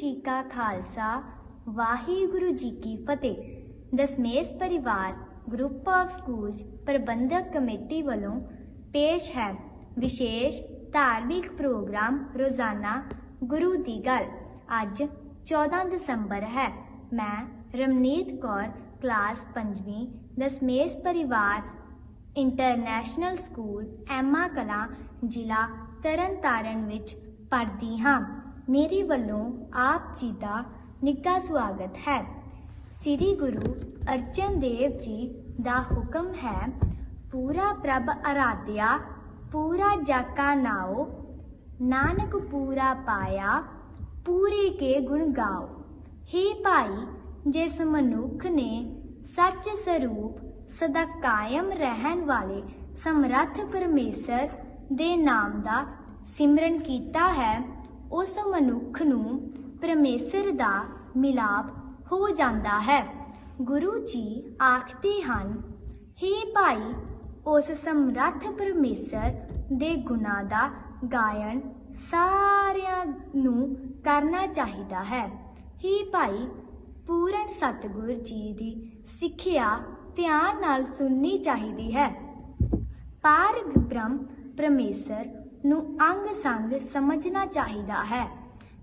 ਜੀ ਕਾ ਖਾਲਸਾ, ਵਾਹਿਗੁਰੂ ਜੀ ਕੀ ਫਤਿਹ। Dasmesh Parivar group of schools Parbandhak committee ਵੱਲੋਂ ਪੇਸ਼ ਹੈ ਵਿਸ਼ੇਸ਼ ਧਾਰਮਿਕ ਪ੍ਰੋਗਰਾਮ ਰੋਜ਼ਾਨਾ ਗੁਰੂ ਦੀ ਗੱਲ। ਅੱਜ 14 ਦਸੰਬਰ ਹੈ। ਮੈਂ ਰਮਨੀਤ ਕੌਰ, ਕਲਾਸ 5ਵੀਂ Dasmesh Parivar, international school, Emma Kalan, ਜ਼ਿਲ੍ਹਾ ਤਰਨਤਾਰਨ ਵਿੱਚ ਪੜ੍ਹਦੀ ਹਾਂ। ਮੇਰੇ ਵੱਲੋਂ ਆਪ ਜੀ ਦਾ ਨਿੱਘਾ ਸਵਾਗਤ ਹੈ। ਸ੍ਰੀ ਗੁਰੂ ਅਰਜਨ ਦੇਵ ਜੀ ਦਾ ਹੁਕਮ ਹੈ, ਪੂਰਾ ਪ੍ਰਭ ਅਰਾਧਿਆ, ਪੂਰਾ ਜਾਕਾ ਨਾਓ, ਨਾਨਕ ਪੂਰਾ ਪਾਇਆ, ਪੂਰੇ ਕੇ ਗੁਣ ਗਾਓ। हे ਭਾਈ, ਜਿਸ ਮਨੁੱਖ ਨੇ ਸੱਚ ਸਰੂਪ ਸਦਾ ਕਾਇਮ ਰਹਿਣ ਵਾਲੇ ਸਮਰੱਥ ਪਰਮੇਸ਼ਰ ਦੇ ਨਾਮ ਦਾ ਸਿਮਰਨ ਕੀਤਾ ਹੈ ਉਸ ਮਨੁੱਖ ਨੂੰ ਪਰਮੇਸ਼ਰ ਦਾ ਮਿਲਾਪ ਹੋ ਜਾਂਦਾ ਹੈ। ਗੁਰੂ ਜੀ ਆਖਦੇ ਹਨ हे ਭਾਈ, ਉਸ ਸਮਰੱਥ ਪਰਮੇਸ਼ਰ ਦੇ ਗੁਣਾਂ ਦਾ ਗਾਇਨ ਸਾਰਿਆਂ ਨੂੰ ਕਰਨਾ ਚਾਹੀਦਾ ਹੈ। हे ਭਾਈ, ਪੂਰਨ ਸਤਿਗੁਰ ਜੀ ਦੀ ਸਿੱਖਿਆ ਧਿਆਨ ਨਾਲ ਸੁਣਨੀ ਚਾਹੀਦੀ ਹੈ। ਪਾਰ ਬ੍ਰਹਮ ਪਰਮੇਸ਼ਰ ਨੂੰ ਅੰਗ ਸੰਗ ਸਮਝਣਾ ਚਾਹੀਦਾ ਹੈ।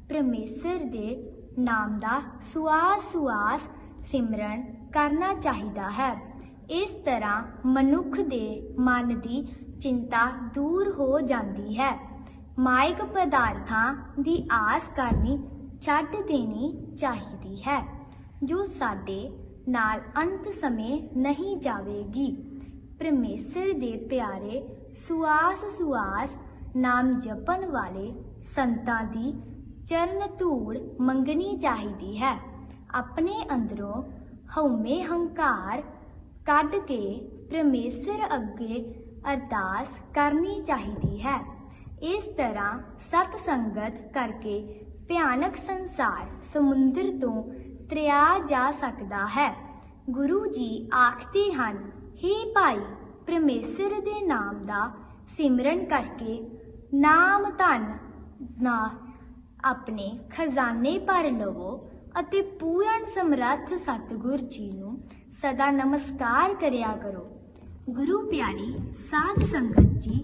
ਪਰਮੇਸ਼ਰ ਦੇ ਨਾਮ ਦਾ ਸੁਆਸ ਸੁਆਸ ਸਿਮਰਨ ਕਰਨਾ ਚਾਹੀਦਾ ਹੈ। ਇਸ ਤਰ੍ਹਾਂ ਮਨੁੱਖ ਦੇ ਮਨ ਦੀ ਚਿੰਤਾ ਦੂਰ ਹੋ ਜਾਂਦੀ ਹੈ। ਮਾਇਕ ਪਦਾਰਥਾਂ ਦੀ ਆਸ ਕਰਨੀ ਛੱਡ ਦੇਣੀ ਚਾਹੀਦੀ ਹੈ, ਜੋ ਸਾਡੇ ਨਾਲ ਅੰਤ ਸਮੇਂ ਨਹੀਂ ਜਾਵੇਗੀ। ਪਰਮੇਸ਼ਰ ਦੇ ਪਿਆਰੇ ਸੁਆਸ ਸੁਆਸ ਨਾਮ ਜਪਣ ਵਾਲੇ ਸੰਤਾਂ ਦੀ ਚਰਨ ਧੂੜ ਮੰਗਣੀ ਚਾਹੀਦੀ ਹੈ। ਆਪਣੇ ਅੰਦਰੋਂ ਹਉਮੈ ਹੰਕਾਰ ਕੱਢ ਕੇ ਪਰਮੇਸ਼ਰ ਅੱਗੇ ਅਰਦਾਸ ਕਰਨੀ ਚਾਹੀਦੀ ਹੈ। ਇਸ ਤਰ੍ਹਾਂ ਸਤ ਸੰਗਤ ਕਰਕੇ ਭਿਆਨਕ ਸੰਸਾਰ ਸਮੁੰਦਰ ਤੋਂ ਤਰਿਆ ਜਾ ਸਕਦਾ ਹੈ। ਗੁਰੂ ਜੀ ਆਖਦੇ ਹਨ हे ਭਾਈ, ਪਰਮੇਸ਼ਰ ਦੇ ਨਾਮ ਦਾ ਸਿਮਰਨ ਕਰਕੇ ਨਾਮ ਧਨ ਨਾ ਆਪਣੇ ਖਜ਼ਾਨੇ ਭਰ ਲਵੋ ਅਤੇ ਪੂਰਨ ਸਮਰੱਥ ਸਤਿਗੁਰ ਜੀ ਨੂੰ ਸਦਾ ਨਮਸਕਾਰ ਕਰਿਆ ਕਰੋ। ਗੁਰੂ ਪਿਆਰੀ ਸਾਧ ਸੰਗਤ ਜੀ,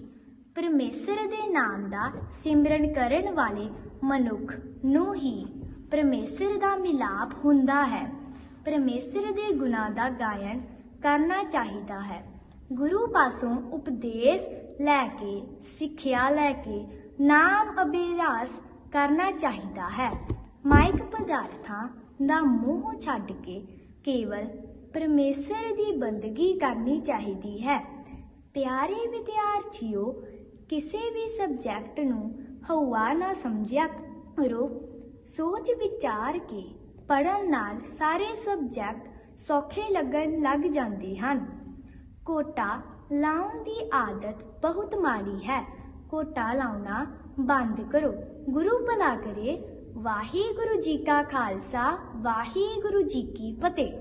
ਪਰਮੇਸ਼ਰ ਦੇ ਨਾਮ ਦਾ ਸਿਮਰਨ ਕਰਨ ਵਾਲੇ ਮਨੁੱਖ ਨੂੰ ਹੀ ਪਰਮੇਸ਼ਰ ਦਾ ਮਿਲਾਪ ਹੁੰਦਾ ਹੈ। ਪਰਮੇਸ਼ਰ ਦੇ ਗੁਣਾਂ ਦਾ ਗਾਇਨ ਕਰਨਾ ਚਾਹੀਦਾ ਹੈ। ਗੁਰੂ ਪਾਸੋਂ ਉਪਦੇਸ਼ ਲੈ ਕੇ, ਸਿੱਖਿਆ ਲੈ ਕੇ ਨਾਮ ਅਭਿਆਸ ਕਰਨਾ ਚਾਹੀਦਾ ਹੈ। ਮਾਇਕ ਪਦਾਰਥਾਂ ਦਾ ਮੋਹ ਛੱਡ ਕੇ ਕੇਵਲ ਪਰਮੇਸ਼ਰ ਦੀ ਬੰਦਗੀ ਕਰਨੀ ਚਾਹੀਦੀ ਹੈ। ਪਿਆਰੇ ਵਿਦਿਆਰਥੀਓ, ਕਿਸੇ ਵੀ ਸਬਜੈਕਟ ਨੂੰ ਹਵਾ ਨਾ ਸਮਝਿਆ ਕਰੋ। ਸੋਚ ਵਿਚਾਰ ਕੇ ਪੜਨ ਨਾਲ ਸਾਰੇ ਸਬਜੈਕਟ ਸੌਖੇ ਲੱਗਣ ਲੱਗ ਜਾਂਦੇ ਹਨ। ਕੋਟਾ ਲਾਉਣ ਦੀ ਆਦਤ ਬਹੁਤ ਮਾੜੀ ਹੈ। ਕੋਟਾ ਲਾਉਣਾ ਬੰਦ ਕਰੋ। ਗੁਰੂ ਭਲਾ ਕਰੇ। ਵਾਹਿਗੁਰੂ ਜੀ ਕਾ ਖਾਲਸਾ, ਵਾਹਿਗੁਰੂ ਜੀ ਕੀ ਫਤਿਹ।